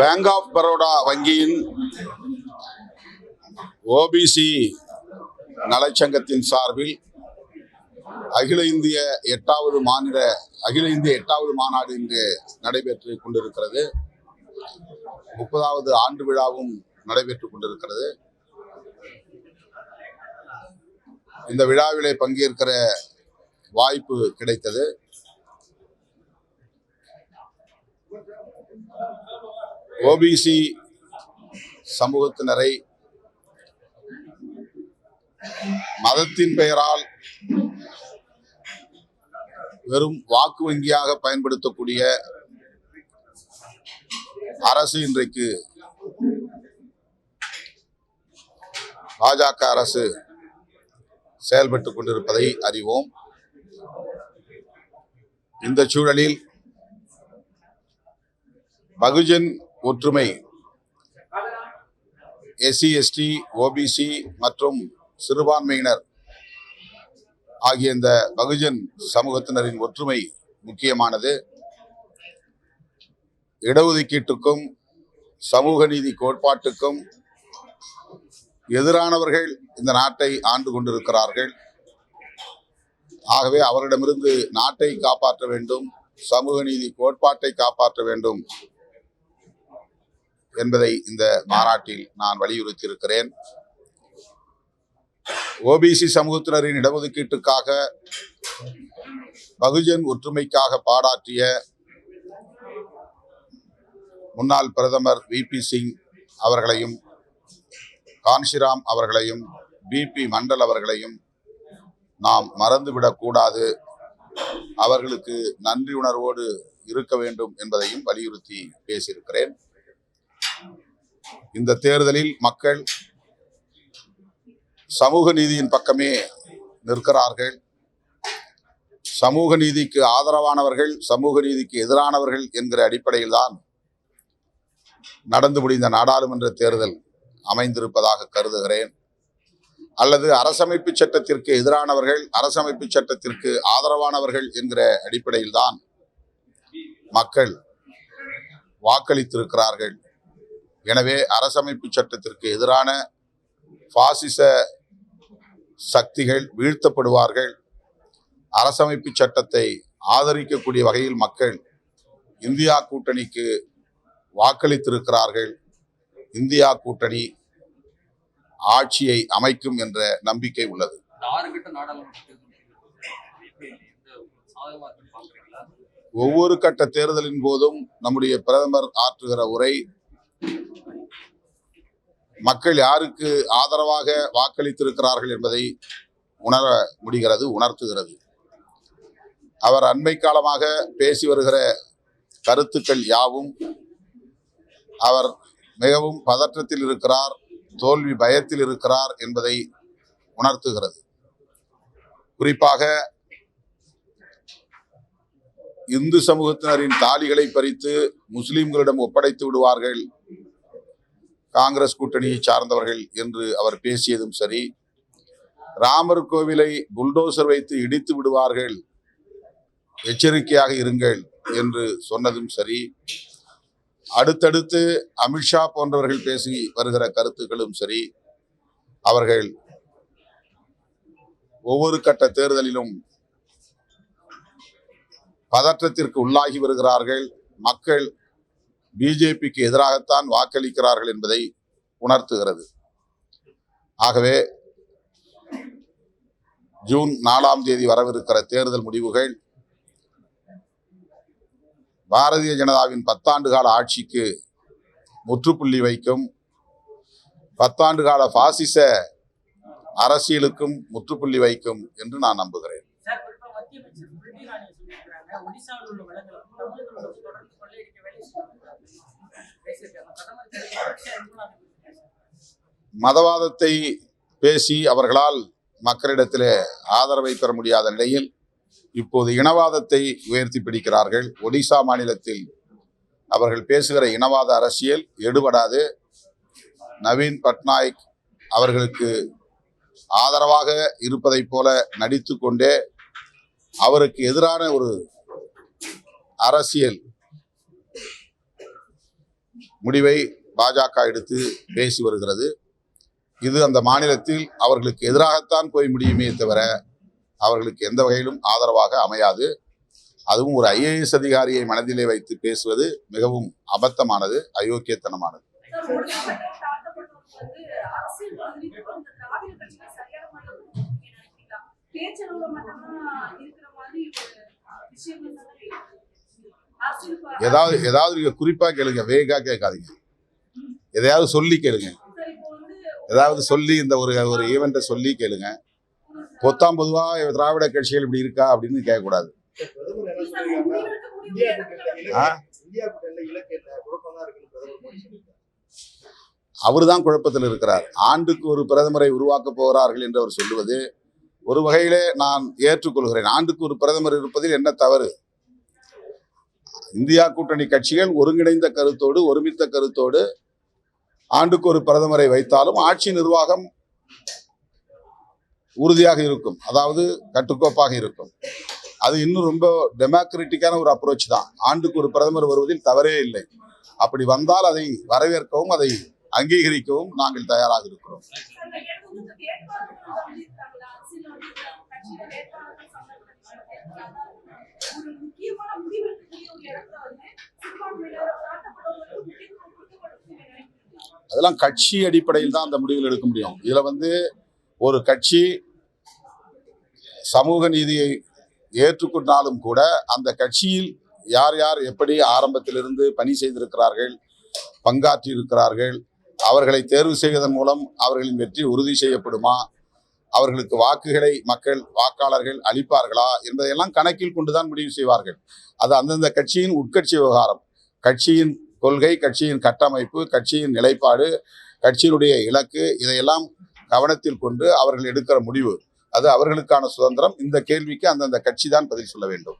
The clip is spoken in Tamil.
பேங்க் ஆஃப் பரோடா வங்கியின் ஓபிசி நலச்சங்கத்தின் சார்பில் அகில இந்திய எட்டாவது மாநில அகில இந்திய எட்டாவது மாநாடு இன்று நடைபெற்று கொண்டிருக்கிறது. முப்பதாவது ஆண்டு விழாவும் நடைபெற்று கொண்டிருக்கிறது. இந்த விழாவிலே பங்கேற்கிற வாய்ப்பு கிடைத்தது. ஓபிசி சமூகத்தினரை மதத்தின் பெயரால் வெறும் வாக்கு வங்கியாக பயன்படுத்தக்கூடிய அரசு இன்றைக்கு பாஜக அரசு செயல்பட்டுக் கொண்டிருப்பதை அறிவோம். இந்த சூழலில் பகுஜன் ஒற்றுமை. எஸ்சி எஸ்டி ஓபிசி மற்றும் சிறுபான்மையினர் ஆகிய இந்த பகுஜன் சமூகத்தினரின் ஒற்றுமை முக்கியமானது. இடஒதுக்கீட்டுக்கும் சமூக நீதி கோட்பாட்டுக்கும் எதிரானவர்கள் இந்த நாட்டை ஆண்டு கொண்டிருக்கிறார்கள். ஆகவே அவரிடமிருந்து நாட்டை காப்பாற்ற வேண்டும் சமூக நீதி கோட்பாட்டை காப்பாற்ற வேண்டும். என்பதை இந்த மாநாட்டில் நான் வலியுறுத்தியிருக்கிறேன். ஓபிசி சமூகத்தினரின் இடஒதுக்கீட்டுக்காக பகுஜன் ஒற்றுமைக்காக பாடாற்றிய முன்னாள் பிரதமர் வி பி சிங் அவர்களையும் கான்ஷிராம் அவர்களையும் பிபி மண்டல் அவர்களையும் நாம் மறந்துவிடக்கூடாது அவர்களுக்கு நன்றி உணர்வோடு இருக்க வேண்டும் என்பதையும் வலியுறுத்தி பேசியிருக்கிறேன். இந்த தேர்தலில் மக்கள் சமூக நீதியின் பக்கமே நிற்கிறார்கள். சமூக நீதிக்கு ஆதரவானவர்கள் சமூக நீதிக்கு எதிரானவர்கள் என்கிற அடிப்படையில் தான் நடந்து முடிந்த நாடாளுமன்ற தேர்தல் அமைந்திருப்பதாக கருதுகிறேன். அல்லது அரசமைப்பு சட்டத்திற்கு எதிரானவர்கள் அரசமைப்பு சட்டத்திற்கு ஆதரவானவர்கள் என்கிற அடிப்படையில் தான் மக்கள் வாக்களித்திருக்கிறார்கள். எனவே அரசமைப்பு சட்டத்திற்கு எதிரான பாசிச சக்திகள் வீழ்த்தப்படுவார்கள். அரசமைப்பு சட்டத்தை ஆதரிக்கக்கூடிய வகையில் மக்கள் இந்தியா கூட்டணிக்கு வாக்களித்திருக்கிறார்கள். இந்தியா கூட்டணி ஆட்சியை அமைக்கும் என்ற நம்பிக்கை உள்ளது. ஒவ்வொரு கட்ட தேர்தலின் போதும் நம்முடைய பிரதமர் ஆற்றுகிற உரை மக்கள் யாருக்கு ஆதரவாக வாக்களித்திருக்கிறார்கள் என்பதை உணர முடிகிறது உணர்த்துகிறது. அவர் அண்மை காலமாக பேசி வருகிற கருத்துக்கள் யாவும் அவர் மிகவும் பதற்றத்தில் இருக்கிறார் தோல்வி பயத்தில் இருக்கிறார் என்பதை உணர்த்துகிறது. குறிப்பாக இந்து சமூகத்தினரின் தாலிகளை பறித்து முஸ்லிம்களிடம் ஒப்படைத்து விடுவார்கள் காங்கிரஸ் கூட்டணியை சார்ந்தவர்கள் என்று அவர் பேசியதும் சரி ராமர் கோவிலை புல்டோசர் வைத்து இடித்து விடுவார்கள் எச்சரிக்கையாக இருங்கள் என்று சொன்னதும் சரி அடுத்தடுத்து அமித்ஷா போன்றவர்கள் பேசி வருகிற கருத்துக்களும் சரி அவர்கள் ஒவ்வொரு கட்ட தேர்தலிலும் பதற்றத்திற்கு உள்ளாகி வருகிறார்கள். மக்கள் பிஜேபிக்கு எதிராகத்தான் வாக்களிக்கிறார்கள் என்பதை உணர்த்துகிறது. ஆகவே ஜூன் நாலாம் தேதி வரவிருக்கிற தேர்தல் முடிவுகள் பாரதிய ஜனதாவின் பத்தாண்டு கால ஆட்சிக்கு முற்றுப்புள்ளி வைக்கும் பத்தாண்டு கால பாசிச அரசியலுக்கும் முற்றுப்புள்ளி வைக்கும் என்று நான் நம்புகிறேன். ஒடிசாவில் உள்ள தமிழர்களோட தொடர்ந்து கொள்ளையடிக்க மதவாதத்தை பேசி அவர்களால் மக்களிடத்திலே ஆதரவை பெற முடியாத நிலையில் இப்போது இனவாதத்தை உயர்த்தி பிடிக்கிறார்கள். ஒடிசா மாநிலத்தில் அவர்கள் பேசுகிற இனவாத அரசியல் எடுபடாது. நவீன் பட்நாயக் அவர்களுக்கு ஆதரவாக இருப்பதைப் போல நடித்து கொண்டே அவருக்கு எதிரான ஒரு அரசியல் முடிவை பாஜக எடுத்து பேசி வருகிறது. இது அந்த மாநிலத்தில் அவர்களுக்கு எதிராகத்தான் போய் முடியுமே தவிர அவர்களுக்கு எந்த வகையிலும் ஆதரவாக அமையாது. அதுவும் ஒரு ஐஏஎஸ் அதிகாரியை மனதிலே வைத்து பேசுவது மிகவும் அபத்தமானது அயோக்கியத்தனமானது. பேச்சளவுல மட்டும்தான் இருக்கிற மாதிரி விஷயங்கள் தானே இருக்கு. அரசியல் ப- ஏதாவது ஏதாவது நீங்க குறிப்பா கேளுங்க வேகா கேட்காதீங்க. எதையாவது சொல்லி கேளுங்க. ஏதாவது சொல்லி இந்த ஒரு ஒரு ஈவெண்ட்டை சொல்லி கேளுங்க. பொத்தாம் பொதுவா திராவிட கட்சிகள் இப்படி இருக்கா அப்படின்னு கேட்கக்கூடாது. பிரதமர் தான் அவர்தான் குழப்பத்தில் இருக்கிறார். ஆண்டுக்கு ஒரு பிரதமரை உருவாக்கப் போகிறார்கள் என்று அவர் சொல்லுவது ஒரு வகையிலே நான் ஏற்றுக்கொள்கிறேன். ஆண்டுக்கு ஒரு பிரதமர் இருப்பதில் என்ன தவறு? இந்தியா கூட்டணி கட்சிகள் ஒருங்கிணைந்த கருத்தோடு ஒருமித்த கருத்தோடு ஆண்டுக்கு ஒரு பிரதமரை வைத்தாலும் ஆட்சி நிர்வாகம் உறுதியாக இருக்கும். அதாவது கட்டுக்கோப்பாக இருக்கும். அது இன்னும் ரொம்ப டெமோக்ராட்டிக்கான ஒரு அப்ரோச் தான். ஆண்டுக்கு ஒரு பிரதமர் வருவதில் தவறே இல்லை. அப்படி வந்தால் அதை வரவேற்கவும் அதை அங்கீகரிக்கவும் நாங்கள் தயாராக இருக்கிறோம். அதெல்லாம் கட்சி அடிப்படையில் தான் அந்த முடிவுகள் எடுக்க முடியும். இதில் வந்து ஒரு கட்சி சமூக நீதியை ஏற்றுக்கொண்டாலும் கூட அந்த கட்சியில் யார் யார் எப்படி ஆரம்பத்திலிருந்து பணி செய்திருக்கிறார்கள் பங்காற்றி இருக்கிறார்கள் அவர்களை தேர்வு செய்வதன் மூலம் அவர்களின் வெற்றி உறுதி செய்யப்படுமா அவர்களுக்கு வாக்குகளை மக்கள் வாக்காளர்கள் அளிப்பார்களா என்பதையெல்லாம் கணக்கில் கொண்டுதான் முடிவு செய்வார்கள். அது அந்தந்த கட்சியின் உட்கட்சி விவகாரம். கட்சியின் கொள்கை கட்சியின் கட்டமைப்பு கட்சியின் நிலைப்பாடு கட்சியினுடைய இலக்கு இதையெல்லாம் கவனத்தில் கொண்டு அவர்கள் எடுக்கிற முடிவு. அது அவர்களுக்கான சுதந்திரம். இந்த கேள்விக்கு அந்தந்த கட்சி தான் பதில் சொல்ல வேண்டும்.